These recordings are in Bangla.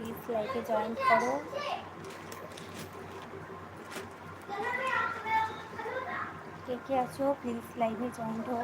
প্লিজ লাইকে জয়েন করো কে কে আছো প্লিজ লাইভে জয়েন হো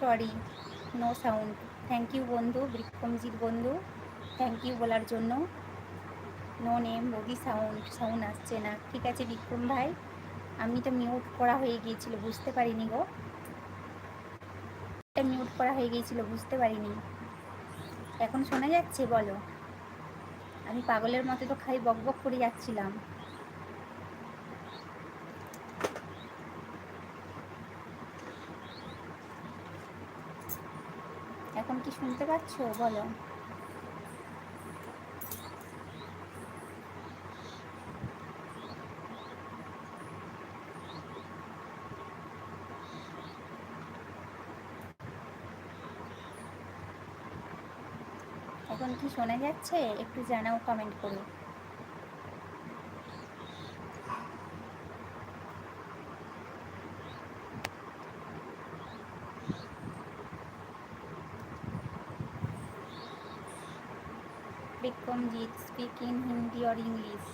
sorry no sound thank you বন্ধু বিক্রমজিৎ বন্ধু। থ্যাংক ইউ বলার জন্য। No name body sound sound আসছে না। ঠিক আছে, বিক্রম ভাই, আমি তো মিউট করা হয়ে গিয়েছিল, বুঝতে পারিনি গো। মিউট করা হয়ে গিয়েছিল, বুঝতে পারিনি। এখন শোনা যাচ্ছে, বলো? আমি পাগলের মতো তো খাই বক বক করে যাচ্ছিলাম। এখন কি শুনতে পাচ্ছ? বলো। এখন কি শোনা যাচ্ছে? একটু জানাও কমেন্ট করো Bikramjit speak in Hindi or English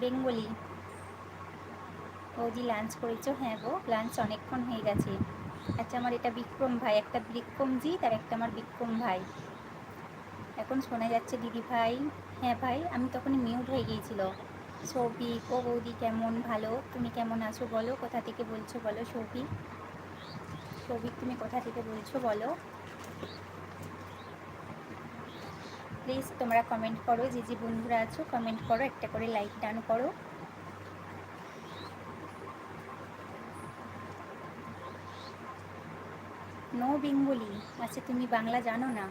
Bengali. বৌদি লাঞ্চ করেছ? হ্যাঁ গো লাঞ্চ অনেকক্ষণ হয়ে গেছে। আচ্ছা আমার এটা বিক্রম ভাই, একটা বিক্রমজিৎ আর একটা আমার বিক্রম ভাই। এখন শোনা যাচ্ছে দিদি ভাই। হ্যাঁ ভাই, আমি তখনই মিউট হয়ে গিয়েছিল। সৌভিক, ও বৌদি কেমন? ভালো? তুমি কেমন আছো বলো? কোথা থেকে বলছো বলো সৌভিক? সৌভিক, তুমি কোথা থেকে বলছো বলো? প্লিজ তোমরা কমেন্ট করো, যে যে বন্ধুরা আছো কমেন্ট করো, একটা করে লাইক ডান করো। নো বেঙ্গলি আচ্ছা তুমি বাংলা জানো না?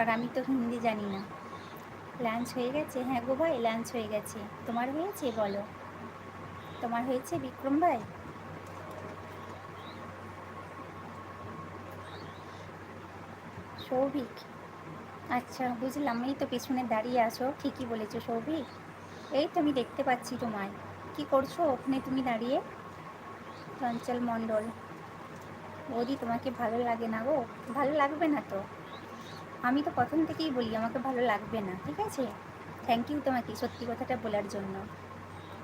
আর আমি তো হিন্দি জানি না। লাঞ্চ হয়ে গেছে? হ্যাঁ গো ভাই লাঞ্চ হয়ে গেছে। তোমার হয়েছে বলো? তোমার হয়েছে বিক্রম ভাই? সৌভিক আচ্ছা বুঝলাম। এই তো পেছনে দাঁড়িয়ে আছো। ঠিকই বলেছ সৌভিক। এই তো আমি দেখতে পাচ্ছি তোমায়। কি করছ? ওখানে তুমি দাঁড়িয়ে। চঞ্চল মণ্ডল। বৌদি, তোমাকে ভালো লাগে না গো? ভালো লাগবে না তো? আমি তো প্রথম থেকেই বলি, আমাকে ভালো লাগবে না, ঠিক আছে? থ্যাংক ইউ তোমাকে, সত্যি কথাটা বলার জন্য।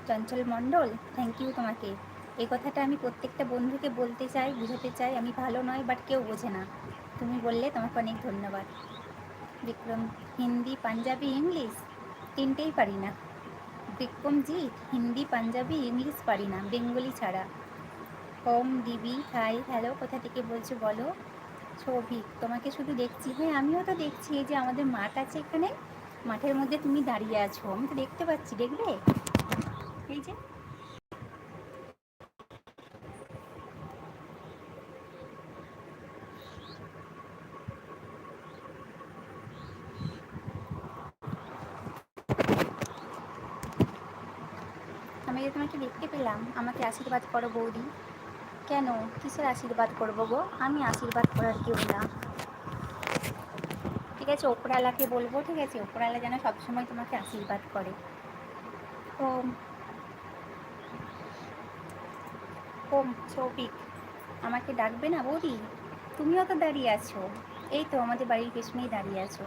চঞ্চল মণ্ডল থ্যাংক ইউ তোমাকে। এই কথাটা আমি প্রত্যেকটা বন্ধুকে বলতে চাই, বুঝাতে চাই। আমি ভালো নয় বাট কেউ বোঝে না। তুমি বললে তোমাকে অনেক ধন্যবাদ। বিক্রম হিন্দি পাঞ্জাবি ইংলিশ তিনটেই পারি না বিক্রমজিৎ হিন্দি পাঞ্জাবি ইংলিশ পারি না বেঙ্গলি ছাড়া হোম ডিবি হাই হ্যালো কোথা থেকে বলছো বলো সৌভিক তোমাকে শুধু দেখছি। হ্যাঁ আমিও তো দেখছি, এই যে আমাদের মাঠ আছে এখানে। মাঠের মধ্যে তুমি দাঁড়িয়ে আছো। আমি তো দেখতে পাচ্ছি, দেখবে? এই যে আমি যে পেলাম আমাকে আশীর্বাদ করো বৌদি। কেন? কিসের আশীর্বাদ করব গো? আমি আশীর্বাদ করার কেউ না। ঠিক আছে ওপরালাকে বলব, ঠিক আছে? ওপরালা যেন সবসময় তোমাকে আশীর্বাদ করে। ওম ওম, সৌভিক, আমাকে ডাকবে না বৌদি? তুমিও তো দাঁড়িয়ে আছো। এই তো, আমাদের বাড়ির পেছনেই দাঁড়িয়ে আছো।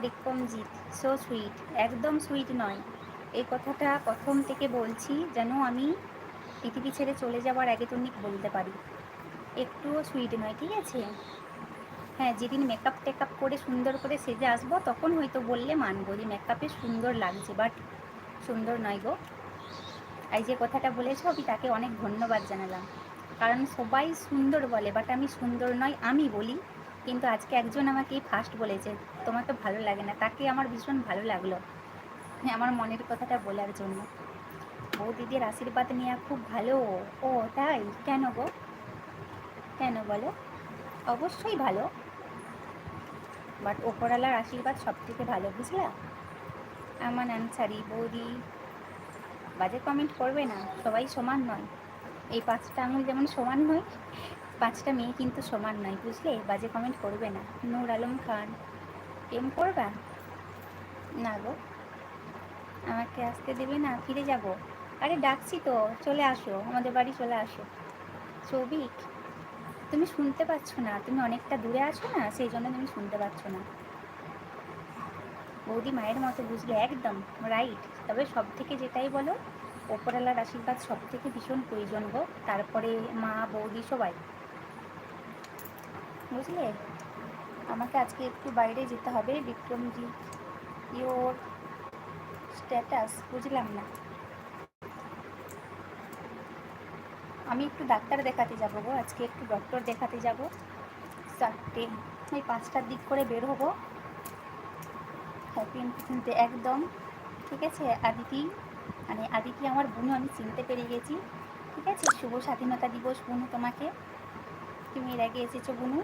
বিক্রমজিৎ সো সুইট একদম সুইট নয়। এই কথাটা প্রথম থেকে বলছি যেন আমি পৃথিবী ছেড়ে চলে যাওয়ার আগে তুমি বলতে পারি। একটুও সুইট নয়, ঠিক আছে? হ্যাঁ যেদিন মেকআপ টেকআপ করে সুন্দর করে সেজে আসব, তখন হয়তো বললে মানবো যে মেকআপে সুন্দর লাগছে বাট সুন্দর নয় গো। এই যে কথাটা বলেছ, আমি তাকে অনেক ধন্যবাদ জানালাম। কারণ সবাই সুন্দর বলে বাট আমি সুন্দর নয়, আমি বলি। কিন্তু আজকে একজন আমাকে ফার্স্ট বলেছে, তোমাকে ভালো লাগে না, তাকে আমার ভীষণ ভালো লাগল। আমার মনের কথাটা বলার জন্য। বৌদিদের আশীর্বাদ নেওয়া খুব ভালো। ও, তাই? কেন গো? কেন বলো? অবশ্যই ভালো। বাট ওপরালার আশীর্বাদ সব থেকে ভালো, বুঝলা? আমার আনসারি বৌদি। বাজে কমেন্ট করবে না, সবাই সমান নয়। এই পাঁচটা আঙুল যেমন সমান নয়, পাঁচটা মেয়ে কিন্তু সমান নয়, বুঝলে? বাজে কমেন্ট করবে না। নূর আলম খান, প্রেম করবা? না গো। আমাকে আসতে দেবে না, ফিরে যাব। আরে, ডাকছি তো, চলে আসো, আমাদের বাড়ি চলে আসো। সৌভিক, তুমি শুনতে পাচ্ছ না, তুমি অনেকটা দূরে আছো না, সেই জন্য তুমি শুনতে পাচ্ছ না। বৌদি মায়ের মতো বুঝলে একদম রাইট তবে সব থেকে যেটাই বলো, ওপরওয়ালার আশীর্বাদ সব থেকে ভীষণ প্রয়োজন গো, তারপরে মা, বৌদি, সবাই। বুঝলে? আমাকে আজকে একটু বাইরে যেতে হবে বিক্রমজি ইয়োর স্ট্যাটাস বুঝলাম না। আমি একটু ডাক্তার দেখাতে যাব গো, আজকে একটু ডক্টর দেখাতে যাব। চারটে ওই পাঁচটার দিক করে বের হব। হ্যাপি চিনতে একদম, ঠিক আছে? আদিতি মানে আদিতি আমার বোনও, আমি চিনতে পেরে গেছি, ঠিক আছে? শুভ স্বাধীনতা দিবস বুনু তোমাকে। তুমি এর আগে এসেছ বুনু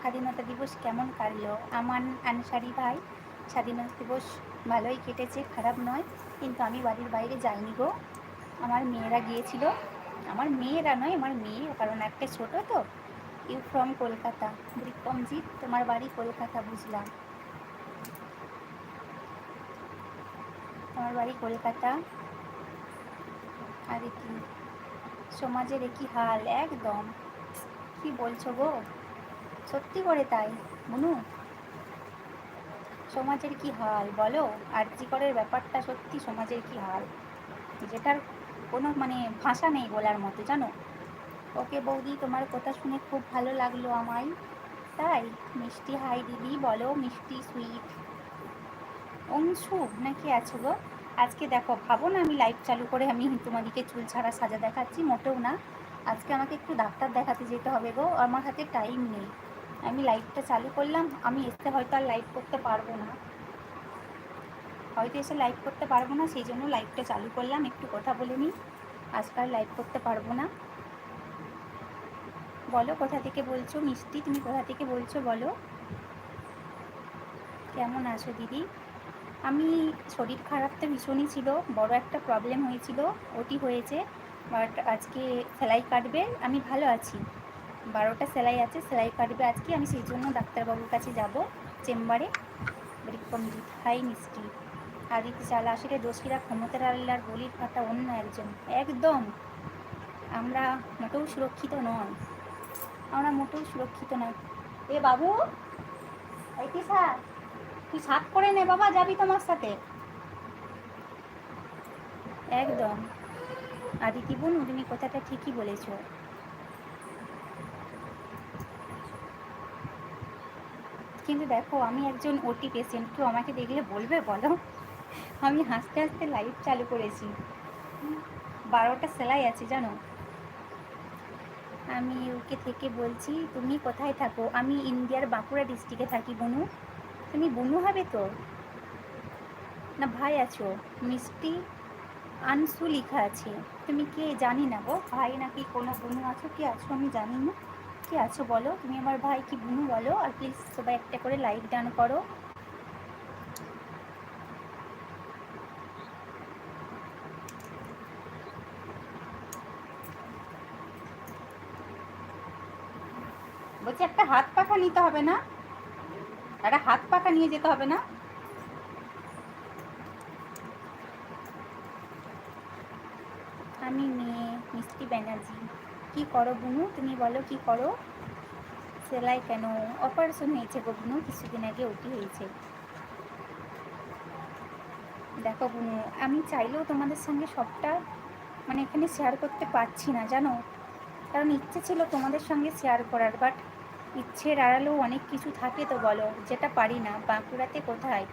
স্বাধীনতা দিবস কেমন কাটলো? আমান আনসারি ভাই, স্বাধীনতা দিবস ভালোই কেটেছে, খারাপ নয়, কিন্তু আমি বাড়ির বাইরে যাইনি গো। আমার মেয়েরা গিয়েছিল। আমার মেয়েরা নয়, আমার মেয়ে, কারণ একটা ছোট তো। ইউ ফ্রম কলকাতা বিক্রমজিৎ তোমার বাড়ি কলকাতা, বুঝলাম। তোমার বাড়ি কলকাতা? আর কি, সমাজের একই হাল, একদম। কি বলছো গো? সত্যি করে তাই, মনু? সমাজের কি হাল বলো? করের ব্যাপারটা সত্যি সমাজের কি হাল? যেটার কোনো মানে ভাষা নেই বলার মতো, জানো? ওকে বৌদি, তোমার কথা শুনে খুব ভালো লাগল আমায়। তাই, মিষ্টি হাই দিদি, বলো মিষ্টি সুইট। অংশু, নাকি আছো গো? আজকে দেখো, ভাবো না আমি লাইভ চালু করে আমি তোমাদেরকে চুল ছাড়া সাজা দেখাচ্ছি, মোটেও না। আজকে আমাকে একটু ডাক্তার দেখাতে যেতে হবে গো, আমার হাতে টাইম নেই। আমি লাইভটা চালু করলাম, আমি এসে হয়তো আর লাইভ করতে পারব না। হয়তো এসে লাইভ করতে পারব না, সেই জন্য লাইভটা চালু করলাম, একটু কথা বলে নিই। আজকাল লাইভ করতে পারব না। বলো, কোথা থেকে বলছো? মিষ্টি, তুমি কোথা থেকে বলছো? বলো। কেমন আছো দিদি? আমি শরীর খারাপ তো ভীষণই ছিল, বড় একটা প্রবলেম হয়েছিল, ওটি হয়েছে বাট আজকে সেলাই কাটবে, আমি ভালো আছি। বারোটা সেলাই আছে, সেলাই কাটবে আজকে। আমি সেই জন্য ডাক্তারবাবুর কাছে যাব চেম্বারে। বিক্রমজিৎ হাই মিষ্টি আদিত্য চাল আসলে দোষীরা ক্ষমতার আল্লাহর বলির ফাটা অন্য একজন। একদম। আমরা মোটেও সুরক্ষিত নয় আমরা মোটেও সুরক্ষিত নয় এ বাবু স্যার তুই সাত করে নে বাবা, যাবি তোমার সাথে। একদম। আদিতি বোন তুমি কথাটা ঠিকই বলেছ। কিন্তু দেখো, আমি একজন ওটি পেশেন্ট কেউ আমাকে দেখলে বলবে বলো? আমি হাসতে হাসতে লাইভ চালু করেছি। বারোটা সেলাই আছে, জানো? আমি ওকে থেকে বলছি, তুমি কোথায় থাকো? আমি ইন্ডিয়ার বাঁকুড়া ডিস্ট্রিক্টে থাকি, বনু। তুমি বনু হবে তো? না, ভাই আছো? মিষ্টি আনসু লেখা আছে। তুমি কে? জানি না গো। ভাই নাকি কোনো বনু আছো? কি আছো? আমি জানি না। কি আছো বলো? তুমি আমার ভাই কি বুনু বলো? আর প্লিজ সবাই একটা করে লাইক ডান করো। বলছি একটা হাত পাখা নিতে হবে না? একটা হাত পাখা নিয়ে যেতে হবে না? আমি মেয়ে, মিষ্টি ব্যানার্জি। কি করো বুনু? তুমি বলো কি করো? সেলাই কেন? অপারেশন হয়েছে গো বুনু, কিছুদিন আগে ওটি হয়েছে। দেখো বুনু, আমি চাইলেও তোমাদের সঙ্গে সবটা মানে এখানে শেয়ার করতে পারছি না, জানো? কারণ ইচ্ছে ছিল তোমাদের সঙ্গে শেয়ার করার বাট ইচ্ছের আড়ালেও অনেক কিছু থাকে তো বলো, যেটা পারি না। বাঁকুড়াতে কোথায়?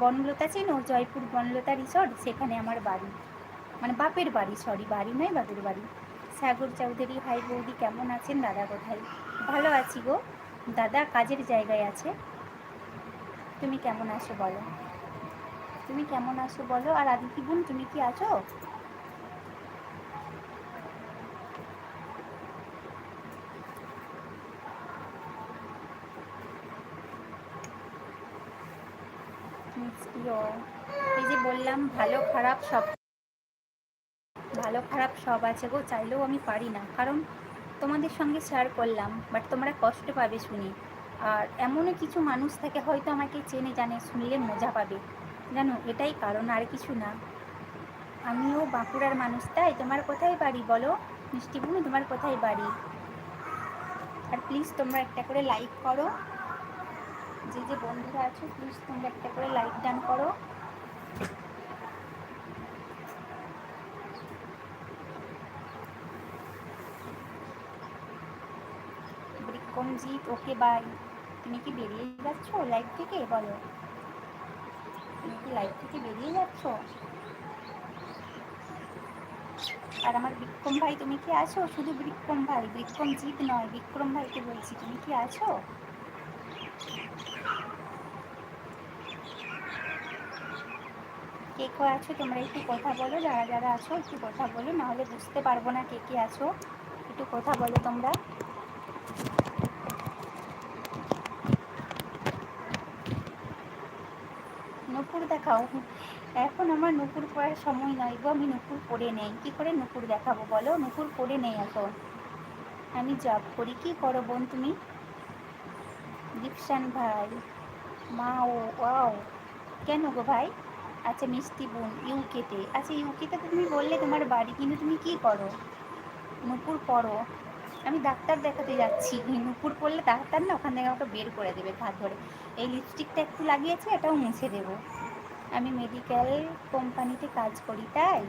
বনলতা চেনো? জয়পুর বনলতা রিসর্ট সেখানে আমার বাড়ি। মানে বাপের বাড়ি সরি বাড়ি নয়, বাপের বাড়ি। সাগর চৌধুরী, ভাই বৌদি কেমন আছেন? দাদা কোথায়? ভালো আছি গো। দাদা কাজের জায়গায় আছে। তুমি কেমন আছো বলো। তুমি কেমন আছো বলো। আর আদিতি বোন, তুমি কি আছো? এই যে বললাম, ভালো খারাপ সব ভালো খারাপ সব আছে গো, চাইলেও আমি পারি না। কারণ তোমাদের সঙ্গে শেয়ার করলাম বাট তোমরা কষ্ট পাবে শুনি। আর এমনও কিছু মানুষ থাকে হয়তো আমাকে চেনে, জানে, শুনলে মজা পাবে। জানো এটাই কারণ, আর কিছু না। আমিও বাঁকুড়ার মানুষ, তাই তোমার কোথায় বাড়ি বলো? মিষ্টি বোন, তোমার কোথায় বাড়ি? আর প্লিজ তোমরা একটা করে লাইক করো। যে যে বন্ধুরা আছো প্লিজ তোমরা একটা করে লাইক ডান করো। বিক্রমজিৎ ওকে বাই তুমি কি বেরিয়ে যাচ্ছ লাইভ থেকে? বলো। তুমি কি লাইভ থেকে বেরিয়ে যাচ্ছ? আর আমার বিক্রম ভাই, তুমি কি আছো? শুধু বিক্রম ভাই, বিক্রমজিৎ নয় বিক্রম ভাইকে বলছি, তুমি কি আছো? কে কে আছো? তোমরা একটু কথা বলো, যারা যারা আছো একটু কথা বলো, নাহলে বুঝতে পারব না কে কে আছো। একটু কথা বলো তোমরা। দেখাও এখন আমার নুপুর পরার সময় নয় গো, আমি নুপুর পরে নেই। কি করে নুপুর দেখাবো বলো? নুপুর পরে নেই এখন। আমি জব করি, কি করো বোন তুমি? দীপসান ভাই, মা ও, ওয়াও। কেন গো ভাই? আচ্ছা মিষ্টি বোন, ইউকেতে। আচ্ছা ইউকেতে তুমি বললে তোমার বাড়ি, কিন্তু তুমি কি করো? নুপুর পড়ো। আমি ডাক্তার দেখাতে যাচ্ছি। নুপুর পড়লে ডাক্তার না, ওখান থেকে আমাকে বের করে দেবে, ঘাত ধরে। এই লিপস্টিকটা একটু লাগিয়েছে, এটাও মুছে দেবো। আমি মেডিকেল কোম্পানিতে কাজ করি, তাই?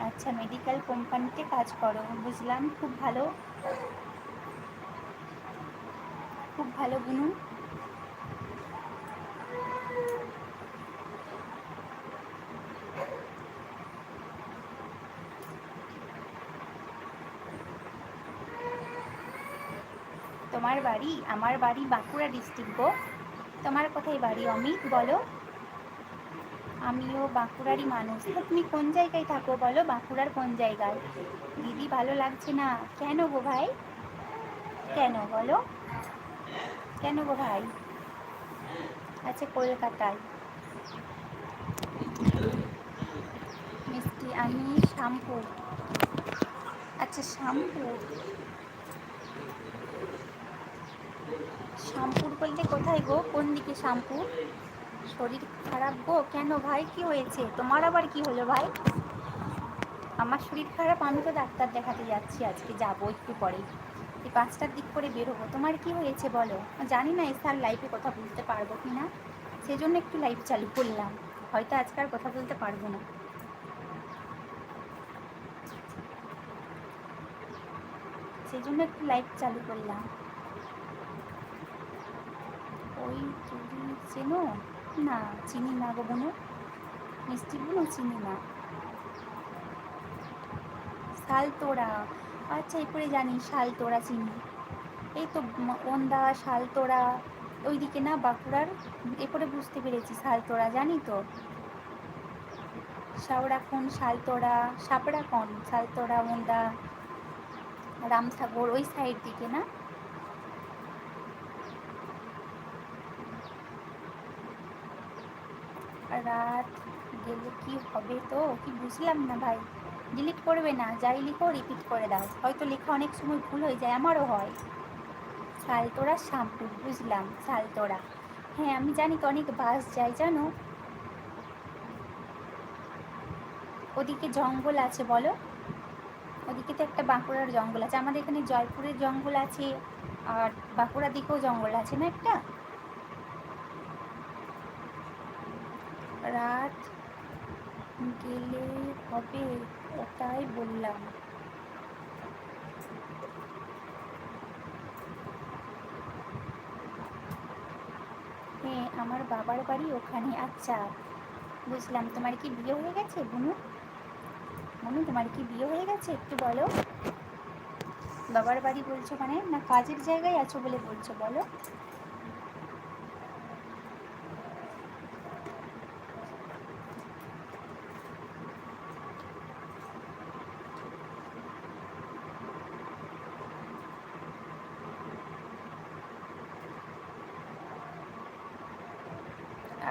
আচ্ছা মেডিকেল কোম্পানিতে কাজ করো, বুঝলাম, খুব ভালো। খুব ভালো, বুনু। তোমার বাড়ি, আমার বাড়ি বাঁকুড়া ডিস্ট্রিক্ট গো। তোমার কোথায় বাড়ি, অমিত, বলো? আমিও বাঁকুড়ারই মানুষ। তা তুমি কোন জায়গায় থাকো বলো? বাঁকুড়ার কোন জায়গায়? দিদি, ভালো লাগছে না। কেন গো ভাই? কেন বলো? কেন গো ভাই? আচ্ছা কলকাতায়। মিষ্টি, আমি শ্যামপুর। আচ্ছা শ্যামপুর? শ্যামপুর বলতে কোথায় গো? কোন দিকে শ্যামপুর? শরীর খারাপ গো? কেন ভাই? কি হয়েছে? তোমার আবার কি হলো ভাই? আমার শরীর খারাপ, আমি তো ডাক্তার দেখাতে যাচ্ছি আজকে, যাব একটু পরে। এই পাঁচটার দিক করে বেরোবো। তোমার কি হয়েছে বলো? জানি না এসার লাইফে কথা বলতে পারব কি না। সেজন্য একটু লাইভ চালু করলাম। হয়তো আজকে আর কথা বলতে পারব না। সেই জন্য একটু লাইভ চালু করলাম। ওই তুমি চেনো? না, চিনি না গো বোনো। মিষ্টি বোনো চিনি না। শালতোড়া। আচ্ছা এরপরে জানি, শালতোড়া চিনি। এই তো ওন্দা শালতোড়া, ওইদিকে না বাঁকুড়ার, এরপরে বুঝতে পেরেছি, শালতোড়া, জানি তো। শাওড়াখন শালতোড়া সাপড়াখন শালতোড়া ওন্দা রামসাগর, ওই সাইড দিকে না? রাত গেলে কি হবে তো? কি বুঝলাম না ভাই। ডিলিট করবে না, যাই লিখো রিপিট করে দাও। হয়তো লেখা অনেক সময় ভুল হয়ে যায়, আমারও হয়। শালতোড়া শ্যাম্পু, বুঝলাম শালতোড়া হ্যাঁ আমি জানি তো অনেক বাস যায়, জানো? ওদিকে জঙ্গল আছে, বলো। ওদিকে তো একটা বাঁকুড়ার জঙ্গল আছে। আমাদের এখানে জয়পুরের জঙ্গল আছে, আর বাঁকুড়ার দিকেও জঙ্গল আছে না একটা? রাত গেলে হবে ওটাই বললাম। হ্যাঁ আমার বাবার বাড়ি ওখানে আচ্ছা। বুঝলাম, তোমার কি বিয়ে হয়ে গেছে, বুনু? বুনু, তোমার কি বিয়ে হয়ে গেছে, একটু বলো। বাবার বাড়ি বলছো মানে না কাজের জায়গায় আছো বলে বলছো, বলো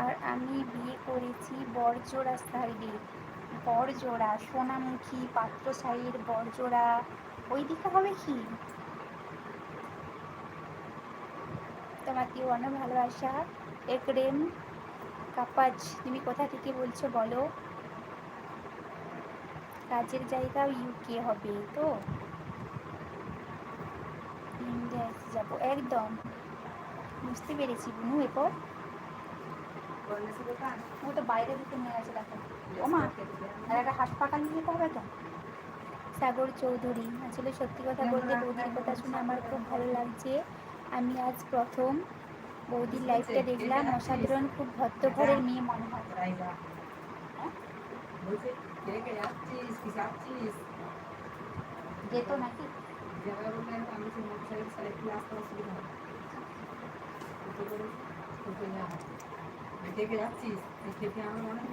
আর আমি বিয়ে বড়জোড়া সাইডে বড়জোড়া সোনামুখী, পাত্র সাইড বড়জোড়া ওই দিকে হবে কি? তোমাকে অনেক ভালোবাসা। একরেম, কাপাজ, তুমি কোথা থেকে বলছো বলো? কাজের জায়গাও ইউকে হবে তো? ইন্ডিয়া একদম। বুঝতে পেরেছি বুনু এরপর। ও তো বাইরে নিয়ে দেখো আর একটা হাসপাতাল নিয়ে তো সাগর চৌধুরী আসলে সত্যি কথা বলতে বৌদির কথা শুনে আমার খুব ভালো লাগছে আমি আজ প্রথম বৌদির লাইফটা দেখলাম অসাধারণ খুব ভদ্র ঘরের মেয়ে মনে হয় যেত নাকি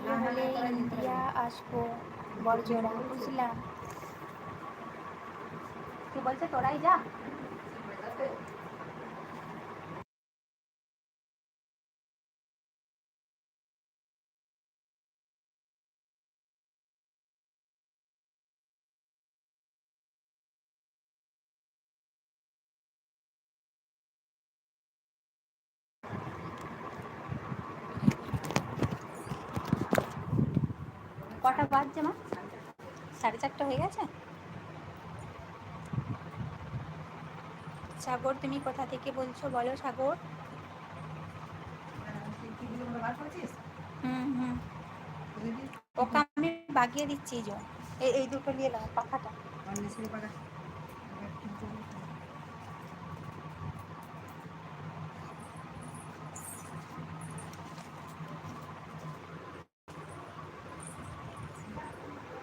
তাহলে ইন্ডিয়া আসব। বড়জোড়া বুঝলাম কি বলছে তোরাই যা। বাজছে মা। সাড়ে চারটে হয়ে গেছে? সাগর, তুমি কোথা থেকে বলছো? বলো সাগর। হুম হুম। ওকে আমি বাগিয়ে দিচ্ছি এই দুটো নিয়ে নাও, পাখাটা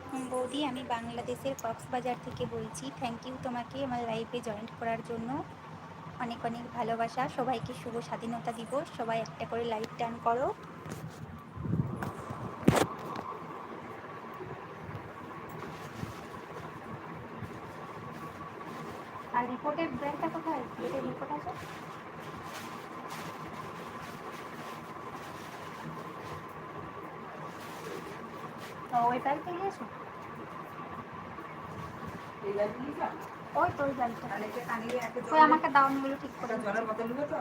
হুম, বৌদি আমি বাংলাদেশের কক্সবাজার থেকে বলছি। থ্যাংক ইউ তোমাকে আমার লাইফে জয়েন করার জন্য। অনেক অনেক ভালোবাসা। সবাইকে শুভ স্বাধীনতা দিবস। সবাই একটা করে লাইভ টান করো। আর রিপোর্টের ব্যাগটা কোথায়? এটা রিপোর্ট আছে? ওই ব্যাগ গেছো? ওই তো ওই ব্যাগটা। ওই আমাকে দাওয়ানগুলো ঠিক করে জলের বোতল নিবে তো?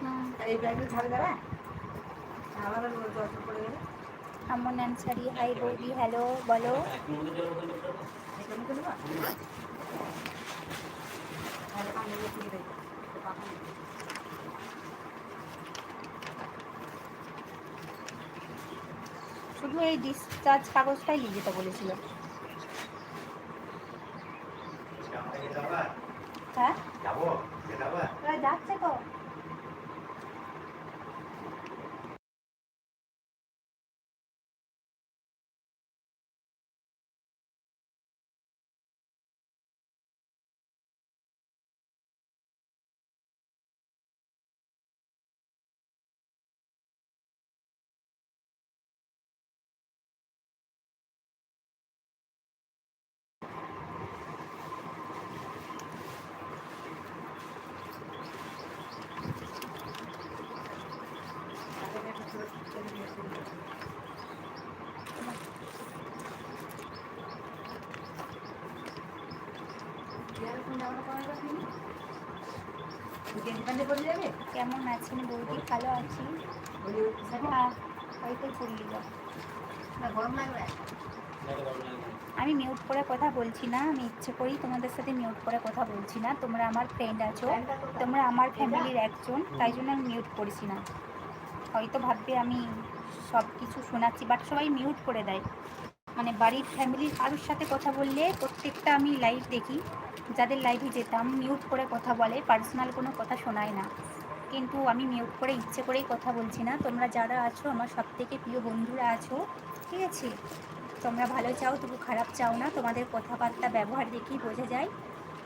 হুম, এই ব্যাগের ঝাড়ে দাঁড়া আবার জল পড়ে গেলে আমন অ্যান্সারি হাই বৌদি হ্যালো বলো। শুধু এই ডিসচার্জ কাগজটাই নিয়ে যেতে বলেছিল হ্যাঁ যাব যাবা ওরা যাচ্ছে তো কেমন আছেন বৌদি? ভালো আছি। হ্যাঁ। পড়িয়ে যাও আমি মিউট করে কথা বলছি না আমি ইচ্ছে করেই তোমাদের সাথে মিউট করে কথা বলছি না। তোমরা আমার ফ্রেন্ড আছো তোমরা আমার ফ্যামিলির একজন তাই জন্য আমি মিউট করছি না। হয়তো ভাববে আমি সব কিছু শোনাচ্ছি বাট সবাই মিউট করে দেয়। মানে বাড়ির ফ্যামিলির কারোর সাথে কথা বললে প্রত্যেকটা আমি লাইভ দেখি। যাদের লাইভে যেতাম মিউট করে কথা বলে পার্সোনাল কোনো কথা শোনায় না। কিন্তু আমি মিউট করে ইচ্ছে করেই কথা বলছি না। তোমরা যারা আছো, আমার সব থেকে প্রিয় বন্ধুরা আছো, ঠিক আছে? তোমরা ভালো চাও, তবু খারাপ চাও না। তোমাদের কথাবার্তা, ব্যবহার দেখেই বোঝা যায়।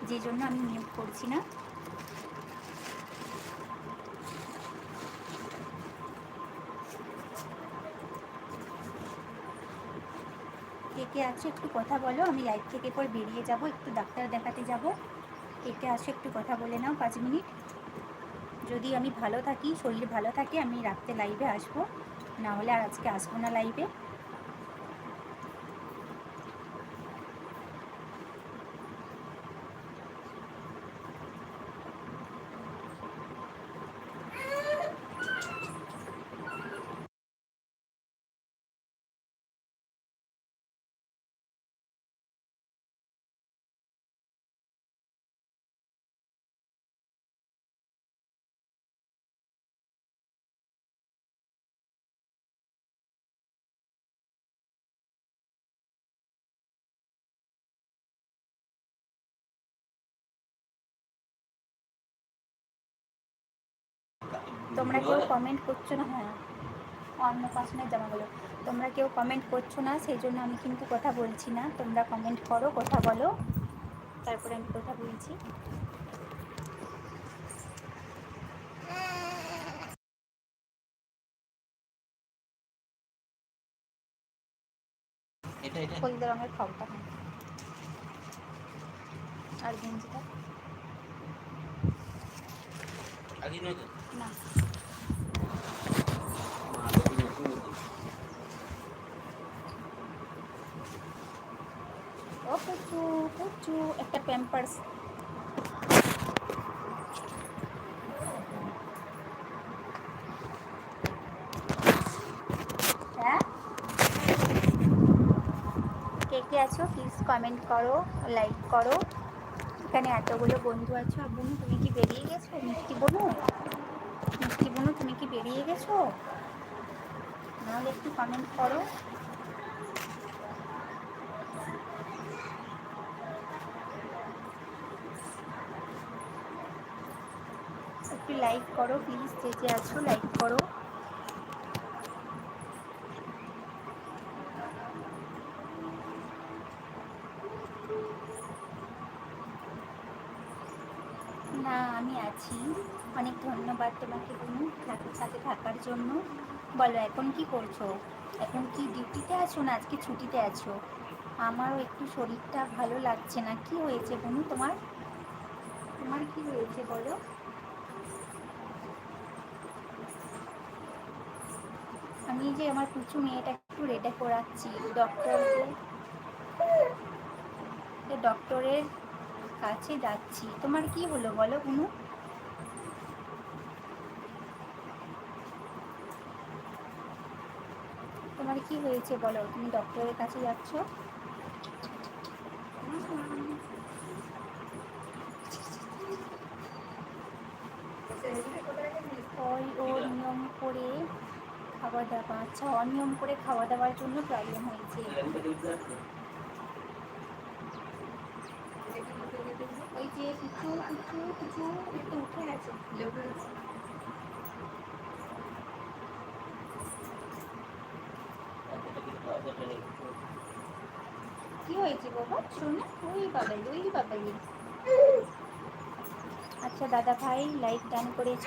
যে জন্য আমি মিউট করছি না। কে আছো একটু কথা বলো? আমি লাইভ থেকে পর বেরিয়ে যাব, একটু ডাক্তার দেখাতে যাব। কে কে আছো, একটু কথা বলে নাও পাঁচ মিনিট। যদি আমি ভালো থাকি, শরীর ভালো থাকে, আমি রাত্রে লাইভে আসব। না হলে আর আজকে আসব না লাইভে তোমরা কেউ কমেন্ট করছ না? হ্যাঁ অন্য পাশনের জামাগুলো তোমরা কেউ কমেন্ট করছ না সেই জন্য আমি কিন্তু কথা বলছি না। তোমরা কমেন্ট করো কথা বলো। তারপরে আমি কথা বলছি। হলদে রঙের খাওয়াটা হ্যাঁ। আর গেঞ্জিটা? না। ও পুচু পুচু একটা প্যাম্পার্স কে কে আছো? প্লিজ কমেন্ট করো লাইক করো। এখানে এতগুলো বন্ধু আছো। বোনু, তুমি কি বেরিয়ে গেছো? মিষ্টি বনু? মিষ্টি বনু, তুমি কি বেরিয়ে গেছো? নাহলে একটু কমেন্ট করো একটু লাইক করো প্লিজ যে যে আছো লাইক করো। না, আমি আছি। অনেক ধন্যবাদ তোমাকে বোনু সাথে থাকার জন্য। বলো, এখন কি করছ? এখন কি ডিউটিতে আছো না আজকে ছুটিতে আছো? আমারও একটু শরীরটা ভালো লাগছে না। কি হয়েছে বোনু তোমার? তোমার কি হয়েছে বলো? আমি যে আমার কুচু মেয়েটা একটু রেডে করাচ্ছি ডক্টরকে ডক্টরের কাছে যাচ্ছি। তোমার কি হলো বলো কোনো? তোমার কি হয়েছে বলো? তুমি ডক্টরের কাছে যাচ্ছ ওই ওর নিয়ম করে আচ্ছা অনিয়ম করে খাওয়া দাওয়ার জন্য প্রবলেম হয়েছে। ওই যে কিছু কিছু কিছু, একটু উঠে গেছে। কি হয়েছে বাবা? শোনো ওই বাবাই ওই বাবাই। আচ্ছা দাদা ভাই লাইক ডান করেছ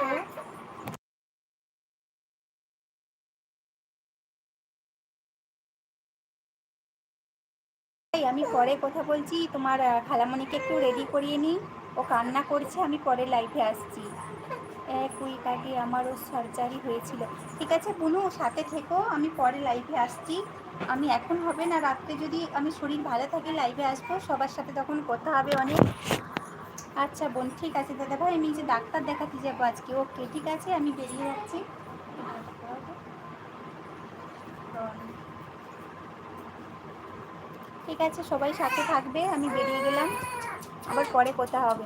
এই আমি পরে কথা বলছি, তোমার খালামণিকে একটু রেডি করিয়ে নিই। ও কান্না করছে, আমি পরে লাইফে আসছি। এক উইক আগে আমারও সার্জারি হয়েছিল। ঠিক আছে বুনু, সাথে থেকো, আমি পরে লাইফে আসছি। আমি এখন হবে না, রাত্রে যদি আমি শরীর ভালো থাকে লাইভে আসব, সবার সাথে তখন কথা হবে অনেক। আচ্ছা বোন, ঠিক আছে দাদা ভাই, আমি যে ডাক্তার দেখাতে যাব আজকে। ওকে, ঠিক আছে, আমি বেরিয়ে যাচ্ছি। ঠিক আছে সবাই সাথে থাকবে আমি বেরিয়ে গেলাম। আবার পরে কথা হবে।